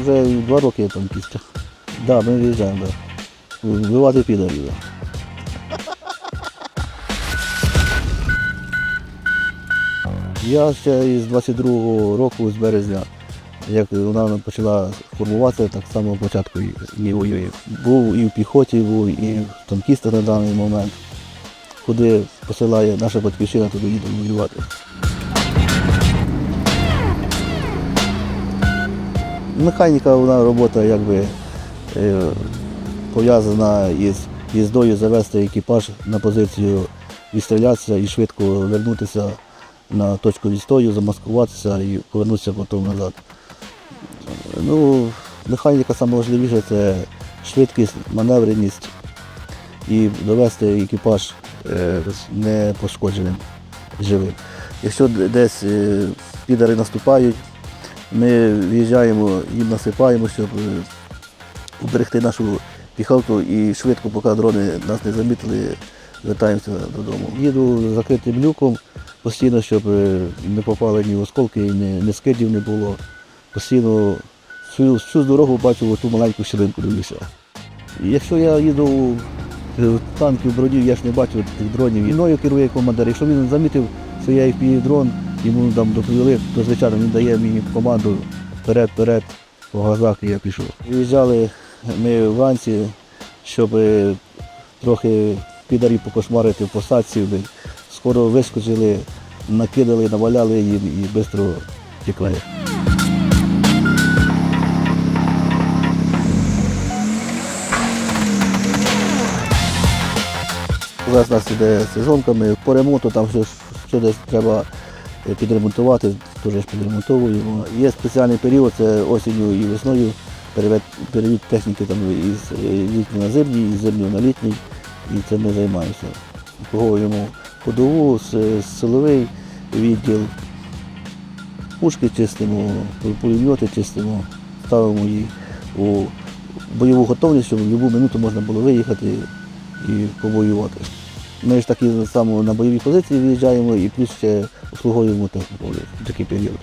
вже два роки я там після. Да, ми виїжджаємо. Да. Вбивати підарів. Да. Я ще із 22-го року, з березня, як вона почала формуватися, так само початку і воює. Був і в піхоті, був, і в танкістах на даний момент. Куди посилає наша батьківщина, туди їде воювати. Механіка, вона робота якби е, пов'язана із їздою завести екіпаж на позицію, відстрілятися і швидко вернутися на точку відстою, замаскуватися і повернутися потім назад. Ну, механіка найважливіше це швидкість, маневреність і довести екіпаж е, не пошкодженим живим. Якщо десь е, підари наступають, ми в'їжджаємо, їм насипаємо, щоб е, уберегти нашу піхоту і швидко, поки дрони нас не замітили, вертаємося додому. Їду закритим люком постійно, щоб е, не попали ні осколки, ні, ні скидів не було. Постійно всю, всю дорогу бачу ту маленьку щілинку дивлюся. Якщо я їду е, в танки в броні, я ж не бачу тих дронів. І мною керує командир. Якщо він замітив, що я FPV дрон, йому там доповіли, то звичайно він дає мені команду вперед, вперед, по газах і я пішов. Виїжджали ми вранці, щоб е, трохи підарів покошмарити в посадці. Скоро вискочили, накидали, наваляли їм і швидко втекли. Зараз нас іде сезонка, ми по ремонту там що, що десь треба підремонтувати, теж підремонтовуємо. Є спеціальний період, це осінню і весною, перевід техніки там із е, літньої на зимній, із зимньої на літній, і це ми займаємося. Погодуємо ходову, силовий відділ, пушки чистимо, пулемети чистимо, ставимо їх у бойову готовність, щоб в будь-яку минуту можна було виїхати і повоювати. Ми ж такі само на бойові позиції виїжджаємо і плюс ще обслуговуємо техніку в такий період.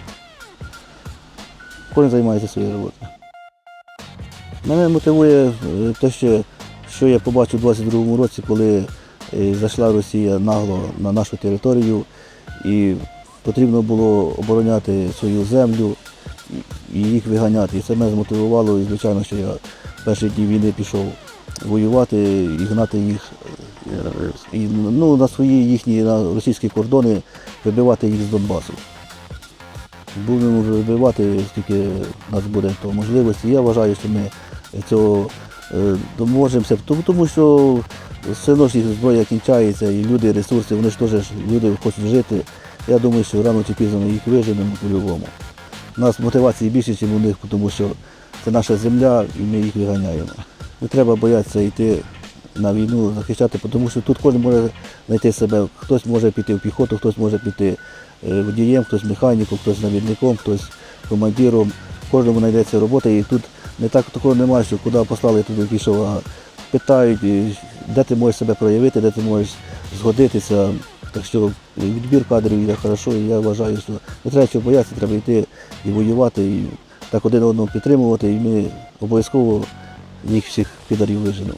Кожен займається своєю роботою. Мене мотивує е, те, що, що я побачив у 22-му році, коли е, зайшла Росія нагло на нашу територію і потрібно було обороняти свою землю і- їх виганяти. І це мене змотивувало, і звичайно, що я перші дні війни пішов воювати і гнати їх і, ну, на свої їхні на російські кордони, вибивати їх з Донбасу. Будемо вибивати, скільки в нас буде то можливості. Я вважаю, що ми цього е, доможемося, тому що все одно ж їх зброя кінчається, і люди, ресурси, вони ж теж люди хочуть жити. Я думаю, що рано чи пізно ми їх виженемо по-любому. У нас мотивації більше, ніж у них, тому що це наша земля і ми їх виганяємо. Не треба боятися йти на війну, захищати, тому що тут кожен може знайти себе. Хтось може піти в піхоту, хтось може піти е, водієм, хтось механіком, хтось навідником, хтось командиром. Кожному знайдеться робота і тут не так такого немає, що куди послали, туди пішов, а питають, де ти можеш себе проявити, де ти можеш згодитися. Так що відбір кадрів йде хорошо, і я вважаю, що не треба чого боятися, треба йти і воювати, і так один одного підтримувати, і ми обов'язково їх всіх підарів виженемо.